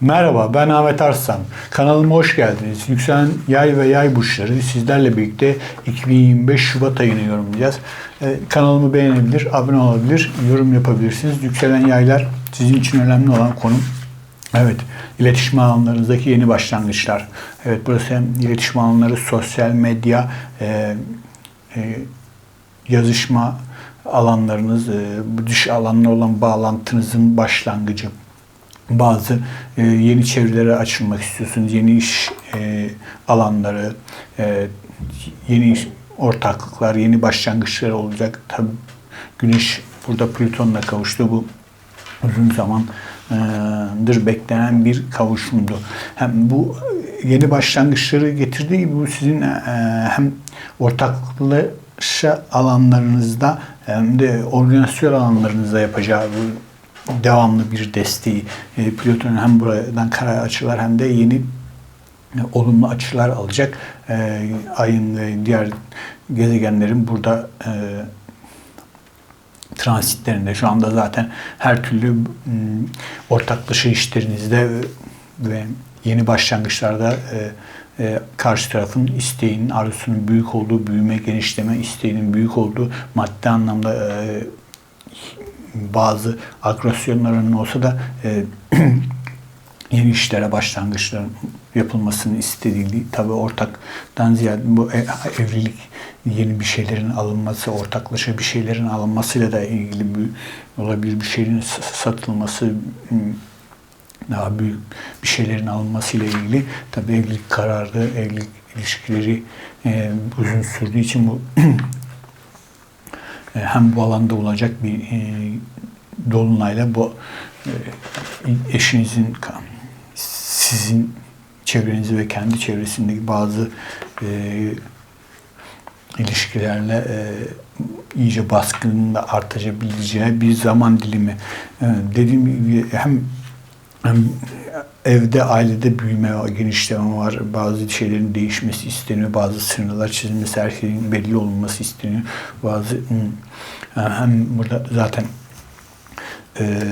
Merhaba ben Ahmet Arslan. Kanalıma hoş geldiniz. Yükselen yay ve yay burçları sizlerle birlikte 2025 Şubat ayını yorumlayacağız. Ee, kanalımı beğenebilir, abone olabilir, yorum yapabilirsiniz. Yükselen yaylar sizin için önemli olan konum. Evet, iletişim alanlarınızdaki yeni başlangıçlar. Evet, burası hem iletişim alanları, sosyal medya, e, e, yazışma alanlarınız, e, dış alanla olan bağlantınızın başlangıcı bazı e, yeni çevrelere açılmak istiyorsunuz. Yeni iş e, alanları, e, yeni iş, ortaklıklar, yeni başlangıçlar olacak. Tabii Güneş burada Plüton'la kavuştu. Bu uzun zamandır beklenen bir kavuşumdu. Hem bu yeni başlangıçları getirdiği gibi bu sizin e, hem ortaklaşa alanlarınızda hem de organizasyon alanlarınızda yapacağı devamlı bir desteği. E, Plüton'un hem buradan kara açılar hem de yeni e, olumlu açılar alacak. E, ayın ve diğer gezegenlerin burada e, transitlerinde şu anda zaten her türlü ortaklaşa işlerinizde ve yeni başlangıçlarda e, e, karşı tarafın isteğinin, arzusunun büyük olduğu, büyüme, genişleme isteğinin büyük olduğu maddi anlamda e, bazı agresyonların olsa da e, yeni işlere başlangıçların yapılmasını istediği tabi ortaktan ziyade bu e, evlilik yeni bir şeylerin alınması, ortaklaşa bir şeylerin alınmasıyla da ilgili bir, olabilir bir şeyin satılması daha büyük bir şeylerin alınmasıyla ilgili tabi evlilik kararı, evlilik ilişkileri e, uzun sürdüğü için bu hem bu alanda olacak bir e, dolunayla bu e, eşinizin sizin çevrenizi ve kendi çevresindeki bazı e, ilişkilerle e, iyice baskının da artabileceği bir zaman dilimi. E, dediğim gibi hem, evde, ailede büyüme, genişleme var. Bazı şeylerin değişmesi isteniyor. Bazı sınırlar çizilmesi, her şeyin belli olması isteniyor. Bazı hem burada zaten e,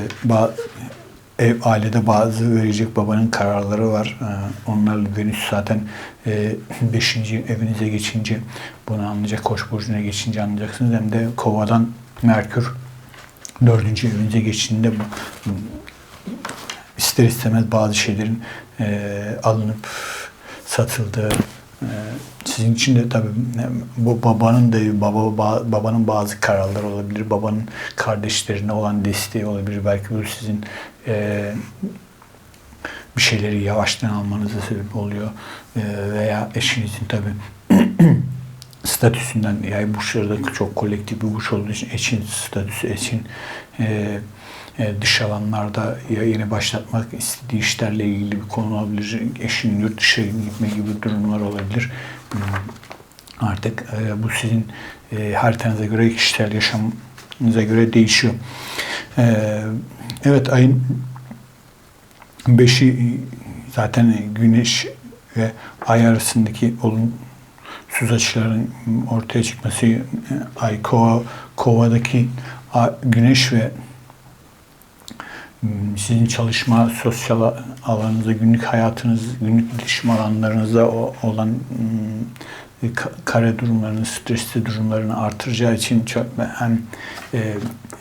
ev ailede bazı verecek babanın kararları var. Onlarla Venüs zaten 5. E, evinize geçince bunu anlayacak. Koç burcuna geçince anlayacaksınız. Hem de kovadan Merkür dördüncü evinize geçtiğinde ister istemez bazı şeylerin e, alınıp satıldığı e, sizin için de tabii bu babanın da baba babanın bazı kararları olabilir. Babanın kardeşlerine olan desteği olabilir. Belki bu sizin e, bir şeyleri yavaştan almanıza sebep oluyor. E, veya eşinizin tabii statüsünden yani burçları çok kolektif bir burç olduğu için eşin statüsü eşin e, dış alanlarda yeni başlatmak istediği işlerle ilgili bir konu olabilir. Eşinin yurt dışına gitme gibi durumlar olabilir. Artık e, bu sizin e, haritanıza göre, kişisel yaşamınıza göre değişiyor. Evet ayın beşi zaten güneş ve ay arasındaki olumsuz açıların ortaya çıkması ay kova kovadaki güneş ve sizin çalışma, sosyal alanınızda, günlük hayatınız, günlük iletişim alanlarınızda olan hmm, kare durumlarını, stresli durumlarını artıracağı için çok, hem e,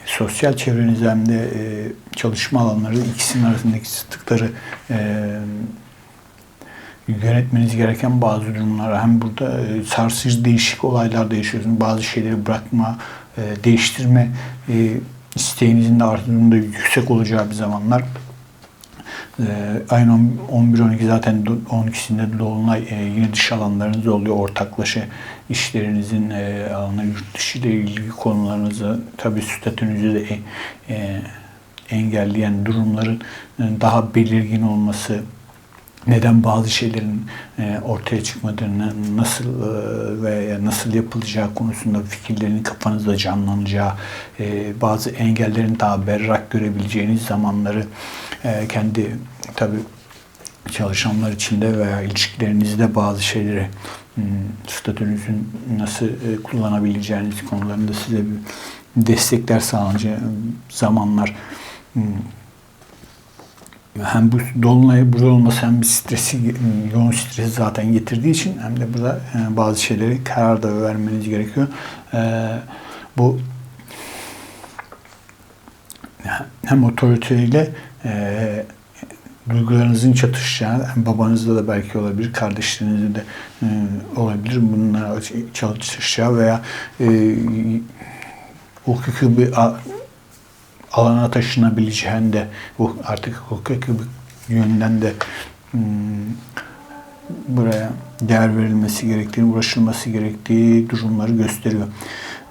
sosyal çevreniz hem de e, çalışma alanları ikisinin arasındaki sıklıkları e, yönetmeniz gereken bazı durumlar hem burada e, sarsıcı değişik olaylar da yaşıyorsunuz. Bazı şeyleri bırakma, e, değiştirme e, isteğinizin de arttığında yüksek olacağı bir zamanlar. Ee, ayın 11-12 zaten 12'sinde Dolunay e, yine dış alanlarınız oluyor. Ortaklaşa işlerinizin e, alanı, yurt dışı ile ilgili konularınızı tabi statünüzü de e, e, engelleyen durumların e, daha belirgin olması, neden bazı şeylerin e, ortaya çıkmadığını, nasıl e, ve nasıl yapılacağı konusunda fikirlerin kafanızda canlanacağı, e, bazı engellerin daha berrak görebileceğiniz zamanları kendi tabi çalışanlar içinde veya ilişkilerinizde bazı şeyleri hmm, statünüzün nasıl kullanabileceğiniz konularında size bir destekler sağlayacağı zamanlar hmm, hem bu dolunay burada olması hem bir stresi, yoğun stresi zaten getirdiği için hem de burada e, bazı şeyleri karar da vermeniz gerekiyor. E, bu hem otoriteyle e, duygularınızın çatışacağı, hem babanızda da belki olabilir, kardeşlerinizde de e, olabilir. Bunlara çatışacağı veya e, hukuki bir alana taşınabileceğinde bu artık hukuki yönden de hmm, buraya değer verilmesi gerektiğini, uğraşılması gerektiği durumları gösteriyor.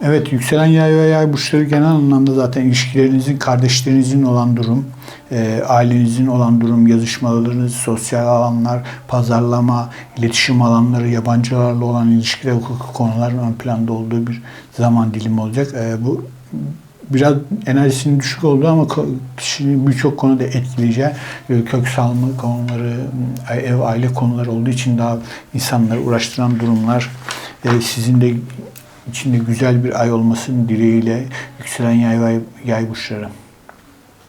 Evet, yükselen yay ve yay burçları genel anlamda zaten ilişkilerinizin, kardeşlerinizin olan durum, e, ailenizin olan durum, yazışmalarınız, sosyal alanlar, pazarlama, iletişim alanları, yabancılarla olan ilişkiler, hukuki konular ön planda olduğu bir zaman dilimi olacak. E, bu biraz enerjisinin düşük olduğu ama kişinin birçok konuda etkileyeceği e, kök salma konuları, ev aile konuları olduğu için daha insanları uğraştıran durumlar e, sizin de içinde güzel bir ay olmasının dileğiyle yükselen yay, yay burçları.